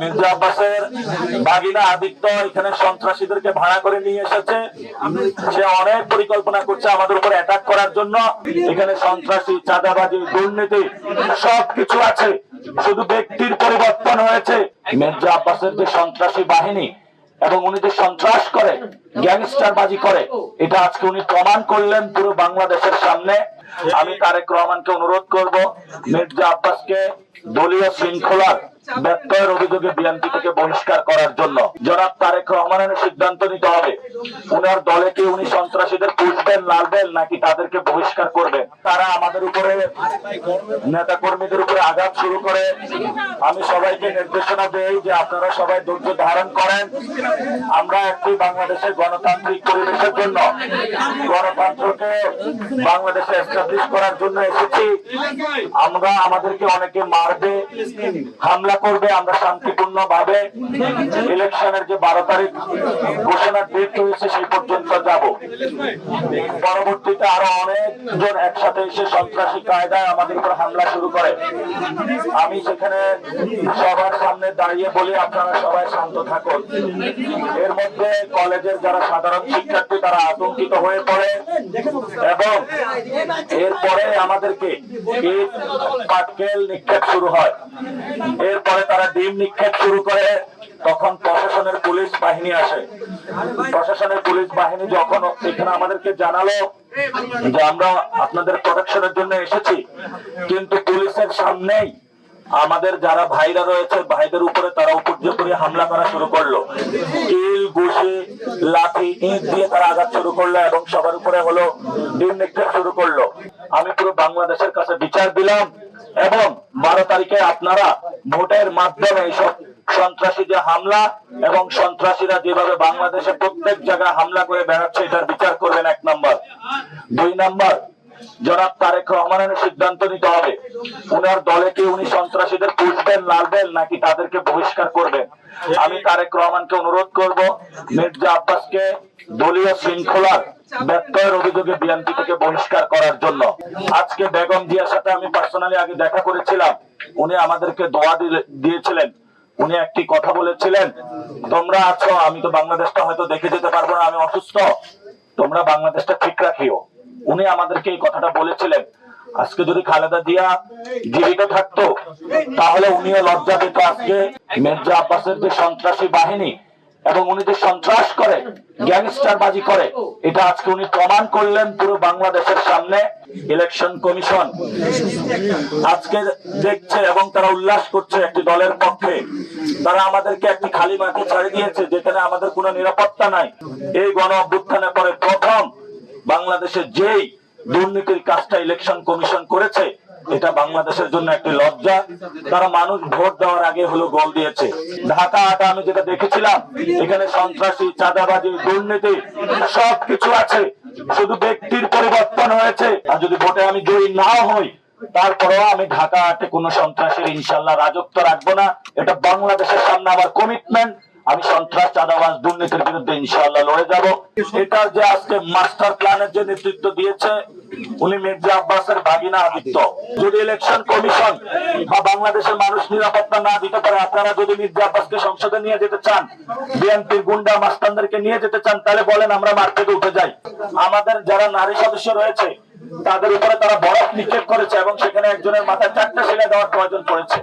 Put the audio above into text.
মির্জা আব্বাসের বাগিনা আদিত্য এখানে সন্ত্রাসীদেরকে ভাড়া করে নিয়ে এসেছে। সে অনেক পরিকল্পনা করছে আমাদের উপর অ্যাটাক করার জন্য। এখানে সন্ত্রাসী, চাঁদাবাজি, দুর্নীতি সব কিছু আছে। শুধু ব্যক্তির পরিবর্তন হয়েছে। মির্জা আব্বাসের যে সন্ত্রাসী বাহিনী এবং উনি যে সন্ত্রাস করে গ্যাংস্টার বাজি করে, এটা আজকে উনি প্রমাণ করলেন পুরো বাংলাদেশের সামনে। আমি তারেক রহমানকে অনুরোধ করব, মির্জা আব্বাসকে দলীয় শৃঙ্খলার ব্যত্যয়ের অভিযোগে বিএনপি থেকে বহিষ্কার করার জন্য জনাব তারেক রহমানের সিদ্ধান্ত নিতে হবে। উনার দলে কি উনি সন্ত্রাসীদের পুষবেন লালবেন নাকি তাদেরকে বহিষ্কার করবেন? তারা আমাদের উপরে নেতা কর্মীদের উপরে আঘাত শুরু করে। আমি সবাইকে নির্দেশনা দেই যে আপনারা সবাই ধৈর্য ধারণ করেন। আমরা একটি বাংলাদেশের গণতান্ত্রিক পরিবেশের জন্য, গণতন্ত্রকে বাংলাদেশে এস্টাবলিশ করার জন্য এসেছি। আমরা আমাদেরকে অনেকে মারবে, হামলা করবে, আমরা শান্তিপূর্ণ ভাবে ইলেকশনের যে বারো তারিখ ঘোষণার ডেট হয়েছে সেই পর্যন্ত যাব। পরবর্তীতে আরও অনেকজন একসাথে এসে সন্ত্রাসী কায়দায় আমাদের উপর হামলা শুরু করে, আমি সেখানে সবার সামনে দাঁড়িয়ে বলি, আপনারা সবাই শান্ত থাকুন। এর মধ্যে কলেজের যারা সাধারণ শিক্ষার্থী, তারা আতঙ্কিত হয়ে পড়ে এবং এরপরে আমাদেরকে পাটকেল নিক্ষেপ শুরু হয়। এরপরে তারা ডিম নিক্ষেপ শুরু করে, তখন প্রশাসনের পুলিশ বাহিনী আসে। প্রশাসনের পুলিশ বাহিনী যখন এখানে আমাদেরকে জানালো যে আমরা আপনাদের প্রোটেকশনের জন্য এসেছি, কিন্তু পুলিশের সামনেই আমাদের যারা ভাইরা রয়েছে, ভাইদের উপরে তারা উপর্য করে হামলা করা শুরু করল। কিল, ঘুষি, লাঠি, ইট দিয়ে তারা আঘাত শুরু করল এবং সবার উপরে হলো শুরু করল। আমি পুরো বাংলাদেশের কাছে বিচার দিলাম এবং বারো তারিখে আপনারা ভোটের মাধ্যমে এইসব সন্ত্রাসী যে হামলা এবং সন্ত্রাসীরা যেভাবে বাংলাদেশে প্রত্যেক জায়গায় হামলা করে বেড়াচ্ছে, এটার বিচার করবেন এক নম্বর। দুই নম্বর, জনাব তারেক রহমানের সিদ্ধান্ত নিতে হবে। উনার দলে কি উনি সন্ত্রাসীদের পুষবেন লালবেন নাকি তাদেরকে বহিষ্কার করবেন? আমি তারেক রহমানকে অনুরোধ করব, মির্জা আব্বাসকে দলীয় শৃঙ্খলার ব্যত্যয়ের অভিযোগে বিএনপি থেকে বহিষ্কার করার জন্য। আজকে বেগম জিয়ার সাথে আমি পার্সোনালি আগে দেখা করেছিলাম। উনি আমাদেরকে দোয়া দিয়েছিলেন। উনি একটি কথা বলেছিলেন, তোমরা আছো, আমি তো বাংলাদেশটা হয়তো দেখে যেতে পারব না, আমি অসুস্থ। তোমরা বাংলাদেশটা উনি আমাদেরকে এই কথাটা বলেছিলেন। আজকে যদি খালেদা জিয়া জীবিত থাকতো, তাহলে উনিও লজ্জা পেত আজকে। মির্জা আব্বাসের যে সন্ত্রাসী বাহিনী এবং উনি যে সন্ত্রাস করে গ্যাংস্টার বাজি করে, এটা আজকে উনি প্রমাণ করলেন পুরো বাংলাদেশের সামনে। ইলেকশন কমিশন আজকে দেখছে এবং তারা উল্লাস করছে একটি দলের পক্ষে। তারা আমাদেরকে একটি খালি মাঠে ছেড়ে দিয়েছে, যেখানে আমাদের কোনো নিরাপত্তা নাই। এই গণ অভ্যুত্থানের পরে প্রথম বাংলাদেশে যেই দুর্নীতির কাজটা ইলেকশন কমিশন করেছে, এটা বাংলাদেশের জন্য একটি লজ্জা। তারা মানুষ ভোট দেওয়ার আগে হলো গোল দিয়েছে। ঢাকা আটা আমি যেটা দেখেছিলাম, এখানে সন্ত্রাসী, চাঁদাবাজি, দুর্নীতি সব কিছু আছে। শুধু ব্যক্তির পরিবর্তন হয়েছে। আর যদি ভোটে আমি জয়ী নাও হই, তারপরেও আমি ঢাকা আটে কোনো সন্ত্রাসের ইনশাল্লাহ রাজত্ব রাখব না। এটা বাংলাদেশের সামনে আমার কমিটমেন্ট আমি সন্ত্রাস, চাঁদাবাজ দুর্নীতির বিরুদ্ধে ইনশাআল্লাহ লড়ে যাব। এটার যে আজকে মাস্টার প্ল্যানের যে নেতৃত্ব দিয়েছে, উনি মির্জা আব্বাসের ভাগিনা আদিত্য। যদি ইলেকশন কমিশন বা বাংলাদেশের মানুষ নিরাপত্তা না দিতে পারে, আপনারা যদি মির্জা আব্বাসকে সংসদে নিয়ে যেতে চান, বিএনপির গুন্ডা মাস্তানদেরকে নিয়ে যেতে চান, তাহলে বলেন আমরা মার্কেটে উঠে যাই। আমাদের যারা নারী সদস্য রয়েছে, তাদের উপরে তারা বরফ নিক্ষেপ করেছে এবং সেখানে একজনের মাথায় চারটা সেলাই দেওয়ার প্রয়োজন পড়েছে।